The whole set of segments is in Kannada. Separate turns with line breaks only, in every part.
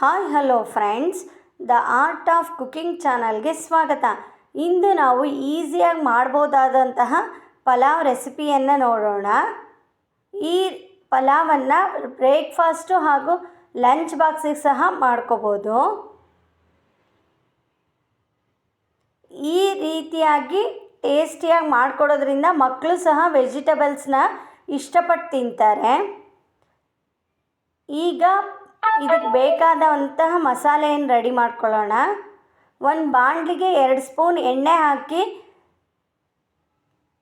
Hi, hello friends. The art of cooking ಚಾನಲ್ಗೆ ಸ್ವಾಗತ. ಇಂದು ನಾವು ಈಸಿಯಾಗಿ ಮಾಡ್ಬೋದಾದಂತಹ ಪಲಾವ್ ರೆಸಿಪಿಯನ್ನು ನೋಡೋಣ. ಈ ಪಲಾವನ್ನು ಬ್ರೇಕ್ಫಾಸ್ಟು ಹಾಗೂ ಲಂಚ್ ಬಾಕ್ಸಿಗೆ ಸಹ ಮಾಡ್ಕೋಬೋದು. ಈ ರೀತಿಯಾಗಿ ಟೇಸ್ಟಿಯಾಗಿ ಮಾಡಿಕೊಡೋದ್ರಿಂದ ಮಕ್ಕಳು ಸಹ ವೆಜಿಟೇಬಲ್ಸ್ನ ಇಷ್ಟಪಟ್ಟು ತಿಂತಾರೆ. ಈಗ ಇದಕ್ಕೆ ಬೇಕಾದಂತಹ ಮಸಾಲೆಯನ್ನು ರೆಡಿ ಮಾಡ್ಕೊಳ್ಳೋಣ. ಒಂದು ಬಾಣಲಿಗೆ ಎರಡು ಸ್ಪೂನ್ ಎಣ್ಣೆ ಹಾಕಿ,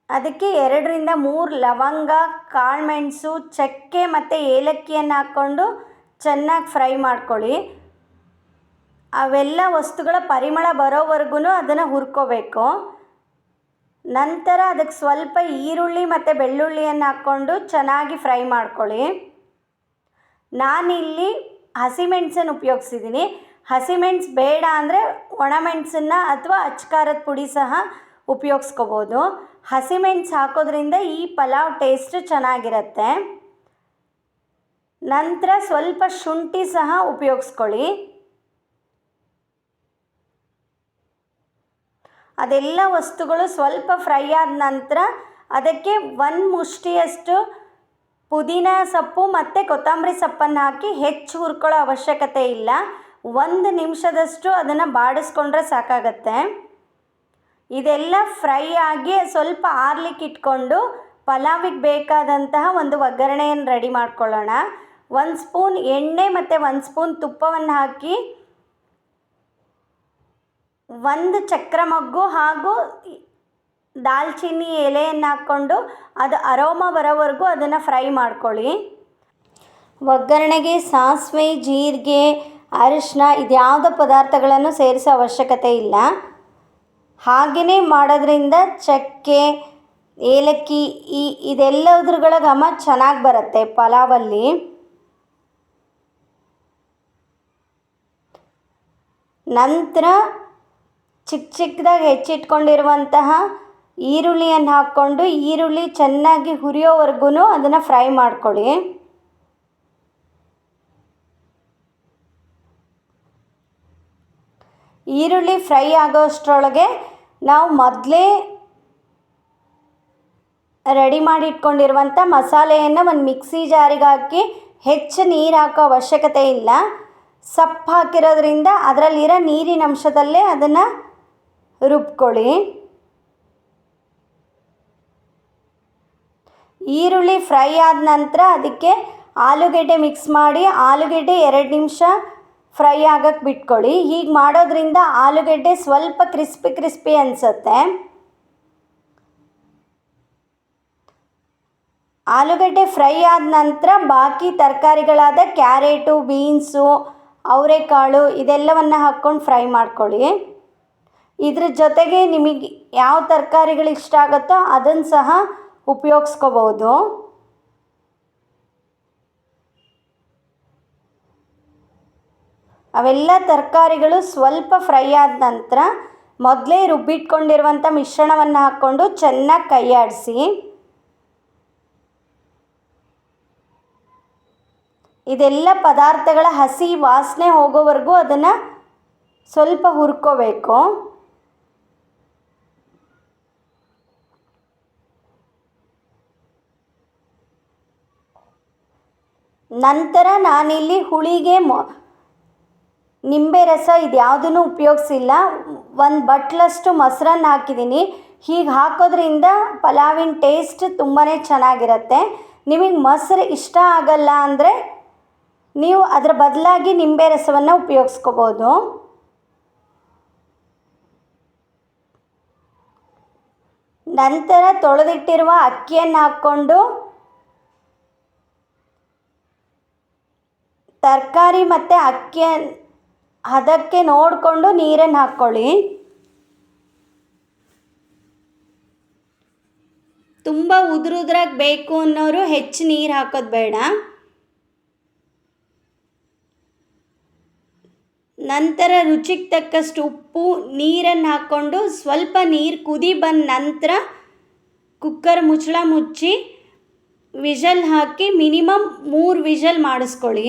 ಅದಕ್ಕೆ ಎರಡರಿಂದ ಮೂರು ಲವಂಗ ಕಾಳುಮೆಣಸು ಚಕ್ಕೆ ಮತ್ತು ಏಲಕ್ಕಿಯನ್ನು ಹಾಕ್ಕೊಂಡು ಚೆನ್ನಾಗಿ ಫ್ರೈ ಮಾಡ್ಕೊಳ್ಳಿ. ಅವೆಲ್ಲ ವಸ್ತುಗಳ ಪರಿಮಳ ಬರೋವರೆಗೂ ಅದನ್ನು ಹುರ್ಕೋಬೇಕು. ನಂತರ ಅದಕ್ಕೆ ಸ್ವಲ್ಪ ಈರುಳ್ಳಿ ಮತ್ತು ಬೆಳ್ಳುಳ್ಳಿಯನ್ನು ಹಾಕ್ಕೊಂಡು ಚೆನ್ನಾಗಿ ಫ್ರೈ ಮಾಡ್ಕೊಳ್ಳಿ. ನಾನಿಲ್ಲಿ ಹಸಿಮೆಣಸನ್ನು ಉಪಯೋಗಿಸಿದ್ದೀನಿ. ಹಸಿಮೆಣಸು ಬೇಡ ಅಂದರೆ ಒಣಮೆಣಸನ್ನು ಅಥವಾ ಅಚ್ಕಾರದ ಪುಡಿ ಸಹ ಉಪಯೋಗಿಸ್ಕೋಬೋದು. ಹಸಿಮೆಣಸು ಹಾಕೋದ್ರಿಂದ ಈ ಪಲಾವ್ ಟೇಸ್ಟ್ ಚೆನ್ನಾಗಿರುತ್ತೆ. ನಂತರ ಸ್ವಲ್ಪ ಶುಂಠಿ ಸಹ ಉಪಯೋಗಿಸ್ಕೊಳ್ಳಿ. ಅದೆಲ್ಲ ವಸ್ತುಗಳು ಸ್ವಲ್ಪ ಫ್ರೈ ಆದ ನಂತರ ಅದಕ್ಕೆ ಒಂದು ಮುಷ್ಟಿಯಷ್ಟು ಪುದೀನ ಸೊಪ್ಪು ಮತ್ತು ಕೊತ್ತಂಬರಿ ಸೊಪ್ಪನ್ನು ಹಾಕಿ ಹೆಚ್ಚು ಹುರ್ಕೊಳ್ಳೋ ಅವಶ್ಯಕತೆ ಇಲ್ಲ. ಒಂದು ನಿಮಿಷದಷ್ಟು ಅದನ್ನು ಬಾಡಿಸ್ಕೊಂಡ್ರೆ ಸಾಕಾಗತ್ತೆ. ಇದೆಲ್ಲ ಫ್ರೈ ಆಗಿ ಸ್ವಲ್ಪ ಆರ್ಲಿಕ್ಕೆ ಇಟ್ಕೊಂಡು ಪಲಾವಿಗೆ ಬೇಕಾದಂತಹ ಒಂದು ಒಗ್ಗರಣೆಯನ್ನು ರೆಡಿ ಮಾಡ್ಕೊಳ್ಳೋಣ. ಒಂದು ಸ್ಪೂನ್ ಎಣ್ಣೆ ಮತ್ತು ಒಂದು ಸ್ಪೂನ್ ತುಪ್ಪವನ್ನು ಹಾಕಿ ಒಂದು ಚಕ್ರ ಮಗ್ಗು ಹಾಗೂ ದಾಲ್ಚಿನ್ನಿ ಎಲೆಯನ್ನು ಹಾಕ್ಕೊಂಡು ಅದು ಅರೋಮ ಬರೋವರೆಗೂ ಅದನ್ನು ಫ್ರೈ ಮಾಡ್ಕೊಳ್ಳಿ. ಒಗ್ಗರಣೆಗೆ ಸಾಸಿವೆ, ಜೀರಿಗೆ ಅರಿಶಿನ ಇದ್ಯಾವುದ ಪದಾರ್ಥಗಳನ್ನು ಸೇರಿಸೋ ಅವಶ್ಯಕತೆ ಇಲ್ಲ. ಹಾಗೆಯೇ ಮಾಡೋದ್ರಿಂದ ಚಕ್ಕೆ, ಏಲಕ್ಕಿ ಈ ಇದೆಲ್ಲದ್ರಗಳ ಘಮ ಚೆನ್ನಾಗಿ ಬರುತ್ತೆ ಪಲಾವಲ್ಲಿ. ನಂತರ ಚಿಕ್ಕ ಚಿಕ್ಕದಾಗಿ ಹೆಚ್ಚಿಟ್ಕೊಂಡಿರುವಂತಹ ಈರುಳ್ಳಿಯನ್ನು ಹಾಕ್ಕೊಂಡು ಈರುಳ್ಳಿ ಚೆನ್ನಾಗಿ ಹುರಿಯೋವರೆಗೂ ಅದನ್ನು ಫ್ರೈ ಮಾಡ್ಕೊಳ್ಳಿ. ಈರುಳ್ಳಿ ಫ್ರೈ ಆಗೋಷ್ಟರೊಳಗೆ ನಾವು ಮೊದಲೇ ರೆಡಿ ಮಾಡಿ ಇಟ್ಕೊಂಡಿರುವಂಥ ಮಸಾಲೆಯನ್ನು ಒಂದು ಮಿಕ್ಸಿ ಜಾರಿಗೆ ಹಾಕಿ ಹೆಚ್ಚು ನೀರು ಹಾಕೋ ಅವಶ್ಯಕತೆ ಇಲ್ಲ. ಸಪ್ಪು ಹಾಕಿರೋದ್ರಿಂದ ಅದರಲ್ಲಿರೋ ನೀರಿನ ಅಂಶದಲ್ಲೇ ಅದನ್ನು ರುಬ್ಕೊಳ್ಳಿ. ಈರುಳ್ಳಿ ಫ್ರೈ ಆದ ನಂತರ ಅದಕ್ಕೆ ಆಲೂಗೆಡ್ಡೆ ಮಿಕ್ಸ್ ಮಾಡಿ ಆಲೂಗೆಡ್ಡೆ ಎರಡು ನಿಮಿಷ ಫ್ರೈ ಆಗಕ್ಕೆ ಬಿಟ್ಕೊಳ್ಳಿ. ಹೀಗೆ ಮಾಡೋದ್ರಿಂದ ಆಲೂಗೆಡ್ಡೆ ಸ್ವಲ್ಪ ಕ್ರಿಸ್ಪಿ ಕ್ರಿಸ್ಪಿ ಅನಿಸುತ್ತೆ. ಆಲೂಗಡ್ಡೆ ಫ್ರೈ ಆದ ನಂತರ ಬಾಕಿ ತರಕಾರಿಗಳಾದ ಕ್ಯಾರೆಟು, ಬೀನ್ಸು, ಅವರೆಕಾಳು ಇದೆಲ್ಲವನ್ನು ಹಾಕ್ಕೊಂಡು ಫ್ರೈ ಮಾಡ್ಕೊಳ್ಳಿ. ಇದ್ರ ಜೊತೆಗೆ ನಿಮಗೆ ಯಾವ ತರಕಾರಿಗಳು ಇಷ್ಟ ಆಗುತ್ತೋ ಅದನ್ನು ಸಹ ಉಪಯೋಗಿಸ್ಕೋಬೋದು ಅವೆಲ್ಲ ತರಕಾರಿಗಳು ಸ್ವಲ್ಪ ಫ್ರೈ ಆದ ನಂತರ ಮೊದಲೇ ರುಬ್ಬಿಟ್ಕೊಂಡಿರುವಂಥ ಮಿಶ್ರಣವನ್ನು ಹಾಕ್ಕೊಂಡು ಚೆನ್ನಾಗಿ ಕೈ ಇದೆಲ್ಲ ಪದಾರ್ಥಗಳ ಹಸಿ ವಾಸನೆ ಹೋಗೋವರೆಗೂ ಅದನ್ನು ಸ್ವಲ್ಪ ಹುರ್ಕೋಬೇಕು. ನಂತರ ನಾನಿಲ್ಲಿ ಹುಳಿಗೆ ಮೊ ನಿಂಬೆ ರಸ ಇದು ಯಾವುದೂ ಉಪಯೋಗಿಸಿಲ್ಲ. ಒಂದು ಬಟ್ಲಷ್ಟು ಮೊಸರನ್ನು ಹಾಕಿದ್ದೀನಿ ಹೀಗೆ ಹಾಕೋದ್ರಿಂದ ಪಲಾವಿನ ಟೇಸ್ಟ್ ತುಂಬಾ ಚೆನ್ನಾಗಿರುತ್ತೆ. ನಿಮಗೆ ಮೊಸರು ಇಷ್ಟ ಆಗಲ್ಲ ಅಂದರೆ ನೀವು ಅದರ ಬದಲಾಗಿ ನಿಂಬೆ ರಸವನ್ನು ಉಪಯೋಗಿಸ್ಕೋಬೋದು. ನಂತರ ತೊಳೆದಿಟ್ಟಿರುವ ಅಕ್ಕಿಯನ್ನು ಹಾಕ್ಕೊಂಡು ತರಕಾರಿ ಮತ್ತು ಅಕ್ಕಿ ಹದಕ್ಕೆ ನೋಡಿಕೊಂಡು ನೀರನ್ನು ಹಾಕ್ಕೊಳ್ಳಿ. ತುಂಬ ಉದುರುದ್ರಾಗಿ ಬೇಕು ಅನ್ನೋರು ಹೆಚ್ಚು ನೀರು ಹಾಕೋದು ಬೇಡ. ನಂತರ ರುಚಿಗೆ ತಕ್ಕಷ್ಟು ಉಪ್ಪು, ನೀರನ್ನು ಹಾಕ್ಕೊಂಡು ಸ್ವಲ್ಪ ನೀರು ಕುದಿ ಬಂದ ನಂತರ ಕುಕ್ಕರ್ ಮುಚ್ಚಳ ಮುಚ್ಚಿ ವಿಷಲ್ ಹಾಕಿ ಮಿನಿಮಮ್ ಮೂರು ವಿಷಲ್ ಮಾಡಿಸ್ಕೊಳ್ಳಿ.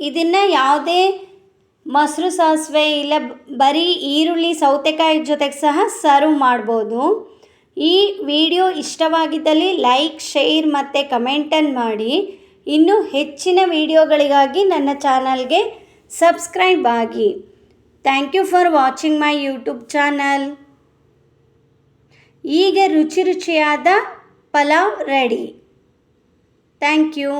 ಇದನ್ನು ಯಾವುದೇ ಮೊಸರು ಸಾಸಿವೆ ಇಲ್ಲ ಬರೀ ಈರುಳ್ಳಿ, ಸೌತೆಕಾಯಿ ಜೊತೆಗೆ ಸಹ ಸರ್ವ್ ಮಾಡ್ಬೋದು. ಈ ವಿಡಿಯೋ ಇಷ್ಟವಾಗಿದ್ದಲ್ಲಿ ಲೈಕ್, ಶೇರ್ ಮತ್ತು ಕಮೆಂಟನ್ನು ಮಾಡಿ. ಇನ್ನೂ ಹೆಚ್ಚಿನ ವಿಡಿಯೋಗಳಿಗಾಗಿ ನನ್ನ ಚಾನಲ್ಗೆ ಸಬ್ಸ್ಕ್ರೈಬ್ ಆಗಿ. Thank you for watching my YouTube channel. ಈಗ ರುಚಿ ರುಚಿಯಾದ ಪಲಾವ್ ರೆಡಿ. Thank you.